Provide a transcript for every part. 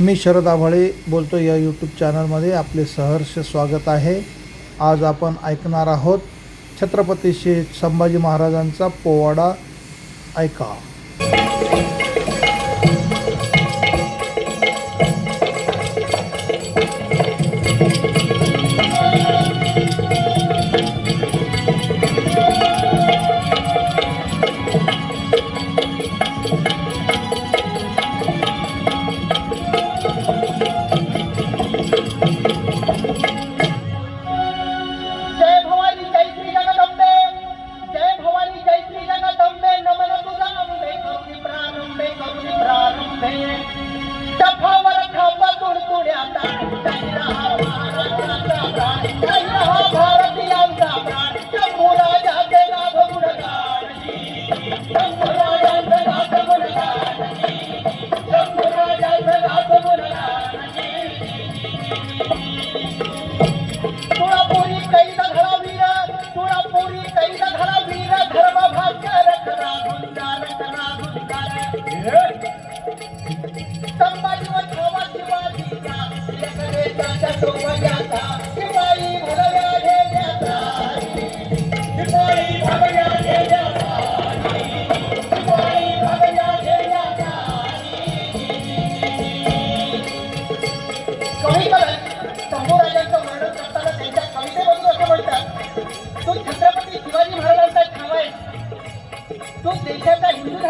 मी शरद आभाळे बोलतो या यूट्यूब चॅनलमध्ये आपले सहर्ष स्वागत आहे आज आपण ऐकणार आहोत छत्रपती श्री संभाजी महाराजांचा पोवाडा ऐका intenta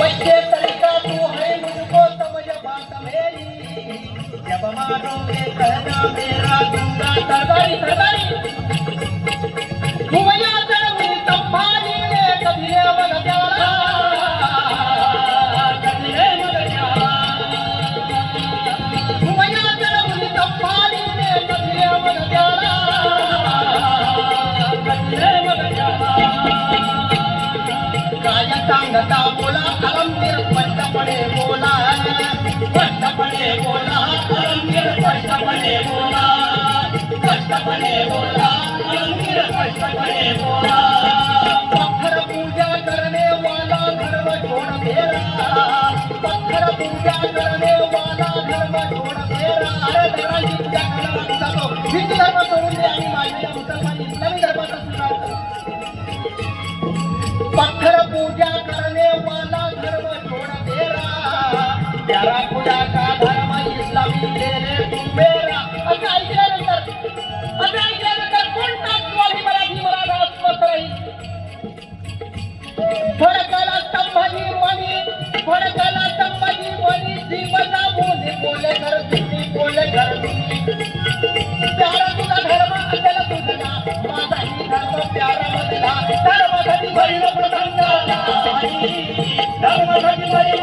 वैद्य तरीका तू है मुझको समझ बात मेरी जब मानोगे कहना मेरा दूंगा तरकारी तरकारी भुवया तरवी संभाली ने कभी मन प्यारा कभी मन प्यारा भुवया तरवी संभाली ने कभी मन प्यारा कभी मन प्यारा काय सांगता पंचपणे बोला मंदिर बोला पूजा करने वाला धर्म छोड़ तेरा पत्थर पूजा करने वाला धर्म छोड़ तेरा अरे जी तो हिंदू धर्म Thank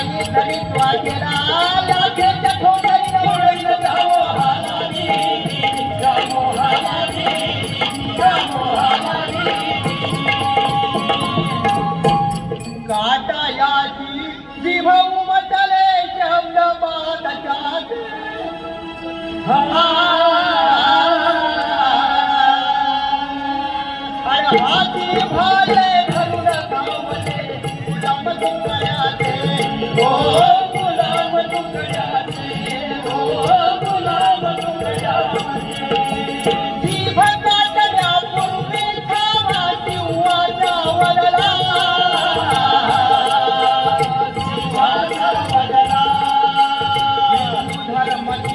ಅಲ್ಲಿ ಕಲಿಸುವ ಜಲಾಲ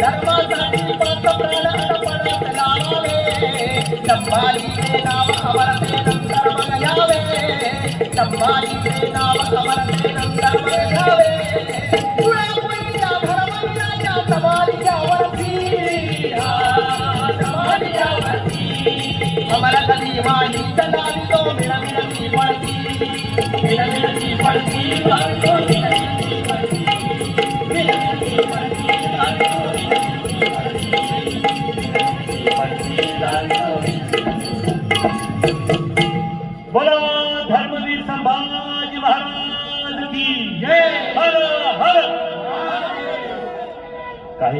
தர்மா சாட்சி பார்த்தோம்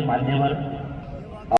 मान्यवर